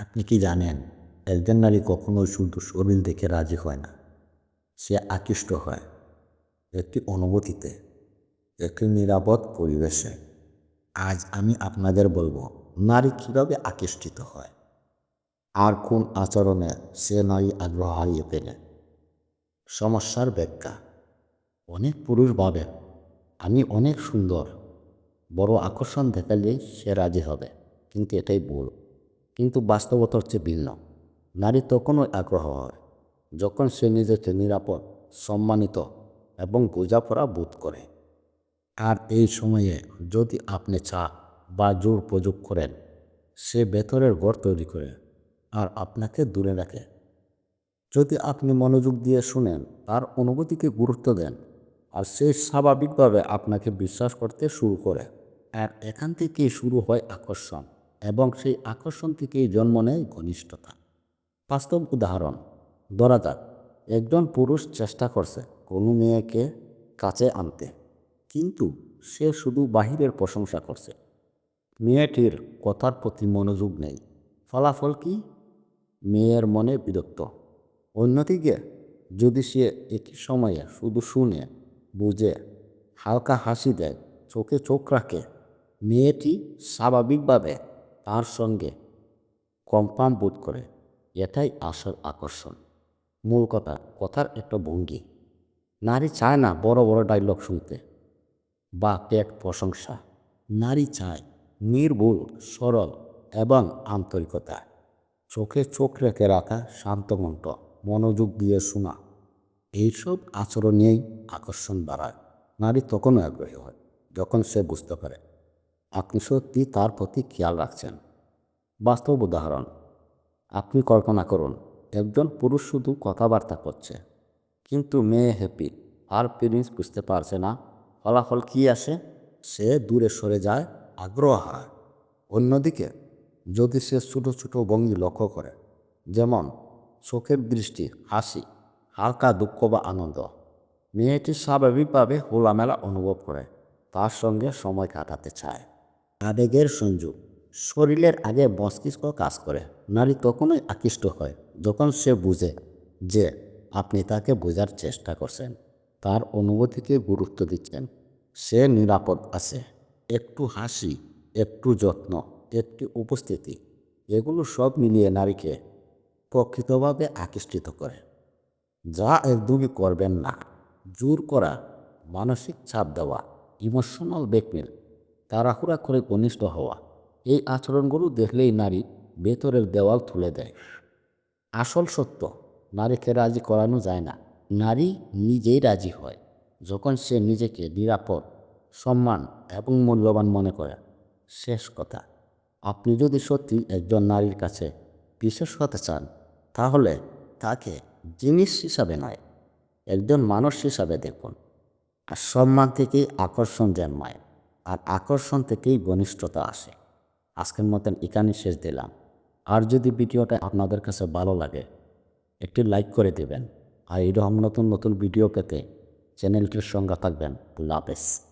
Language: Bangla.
আপনি কি জানেন, একজন নারী কখনোই শুধু শরীর দেখে রাজি হয় না। সে আকৃষ্ট হয় একটি অনুভূতিতে, একটি নিরাপদ পরিবেশে। আজ আমি আপনাদের বলব, নারী কীভাবে আকৃষ্টিত হয়? আর কোন আচরণে সে নারী আগ্রহ হারিয়ে ফেলে? সমস্যার ব্যাখ্যা, অনেক পুরুষ ভাবে, আমি অনেক সুন্দর, বড় আকর্ষণ দেখালেই সে রাজি হবে। কিন্তু এটাই ভুল। কিন্তু বাস্তবতা হচ্ছে ভিন্ন। নারী তখনই আগ্রহ হয় যখন সে নিজেকে নিরাপদ, সম্মানিত এবং বোঝাপড়া বোধ করে। আর এই সময়ে যদি আপনি চা বা জোর প্রযোগ করেন, সে ভেতরের ঘর তৈরি করে আর আপনাকে দূরে রাখে। যদি আপনি মনোযোগ দিয়ে শুনেন, তার অনুভূতিকে গুরুত্ব দেন আর সে স্বাভাবিকভাবে আপনাকে বিশ্বাস করতে শুরু করে। আর এখান থেকেই শুরু হয় আকর্ষণ। এবং সেই আকর্ষণ থেকেই জন্ম নেয় ঘনিষ্ঠতা। বাস্তব উদাহরণ ধরা যাক একজন পুরুষ চেষ্টা করছে কোনো মেয়েকে কাছে আনতে, কিন্তু সে শুধু বাহিরের প্রশংসা করছে। মেয়েটির কথার প্রতি মনোযোগ নেই। ফলাফল কি? মেয়ের মনে বিরক্ত। অন্যদিকে, যদি সে একই সময়ে শুধু শুনে, বুঝে, হালকা হাসি দেয়, চোখে চোখ রাখে, মেয়েটি স্বাভাবিকভাবে তার সঙ্গে কম্পাম বোধ করে। এটাই আসল আকর্ষণ। মূল কথা, কথার একটা ভঙ্গি। নারী চায় না বড় বড় ডায়লগ শুনতে। বা পেট প্রশংসা। নারী চায় নির্ভুল, সরল এবং আন্তরিকতা। চোখে চোখ রেখে রাখা শান্ত শান্তমন্ত মনোযোগ দিয়ে শোনা। এইসব আচরণ নিয়েই আকর্ষণ বাড়ায়। নারী তখনও আগ্রহী হয়, যখন সে বুঝতে পারে। আপনি সত্যি তার প্রতি খেয়াল রাখছেন। বাস্তব উদাহরণ, আপনি কল্পনা করুন, একজন পুরুষ শুধু কথাবার্তা করছে, কিন্তু মেয়ে হ্যাপি আর ফিলিংস বুঝতে পারছে না, ফলাফল কী আসে? সে দূরে সরে যায়, আগ্রহ হয় অন্যদিকে, যদি সে ছোটো ছোটো ভঙ্গি লক্ষ্য করে, যেমন চোখের দৃষ্টি, হাসি, হালকা দুঃখ বা আনন্দ, মেয়েটি স্বাভাবিকভাবে হোলামেলা অনুভব করে, তার সঙ্গে সময় কাটাতে চায়। আবেগের সংযোগ। শরীরের আগে মস্তিষ্ক কাজ করে। নারী তখনই আকৃষ্ট হয় যখন সে বুঝে যে আপনি তাকে বোঝার চেষ্টা করছেন। তার অনুভূতিকে গুরুত্ব দিচ্ছেন। সে নিরাপদ আছে। একটু হাসি, একটু যত্ন, একটি উপস্থিতি, এগুলো সব মিলিয়ে নারীকে প্রকৃতভাবে আকৃষ্টিত করে। যা একদমই করবেন না। জোর করা, মানসিক চাপ দেওয়া ইমোশনাল ব্যাকমেল তাড়াহুড়া করে কনিষ্ঠ হওয়া। এই আচরণগুলো দেখলেই নারী ভেতরের দেওয়াল তুলে দেয়। আসল সত্য, নারীকে রাজি করানো যায় না। নারী নিজেই রাজি হয়, যখন সে নিজেকে নিরাপদ, সম্মান এবং মূল্যবান মনে করে। শেষ কথা, আপনি যদি সত্যি একজন নারীর কাছে বিশেষ হতে চান, তাহলে তাকে জিনিস হিসাবে নয়, একজন মানুষ হিসাবে দেখুন। আর সম্মান থেকেই আকর্ষণ জন্মায়। আর আকর্ষণ থেকেই ঘনিষ্ঠতা আসে। আজকের মতন এখানে শেষ দিলাম। আর যদি ভিডিওটা আপনাদের কাছে ভালো লাগে, একটি লাইক করে দেবেন। আর এরকম নতুন নতুন ভিডিও পেতে চ্যানেলটির সঙ্গে থাকবেন। আল্লাহ হাফেজ।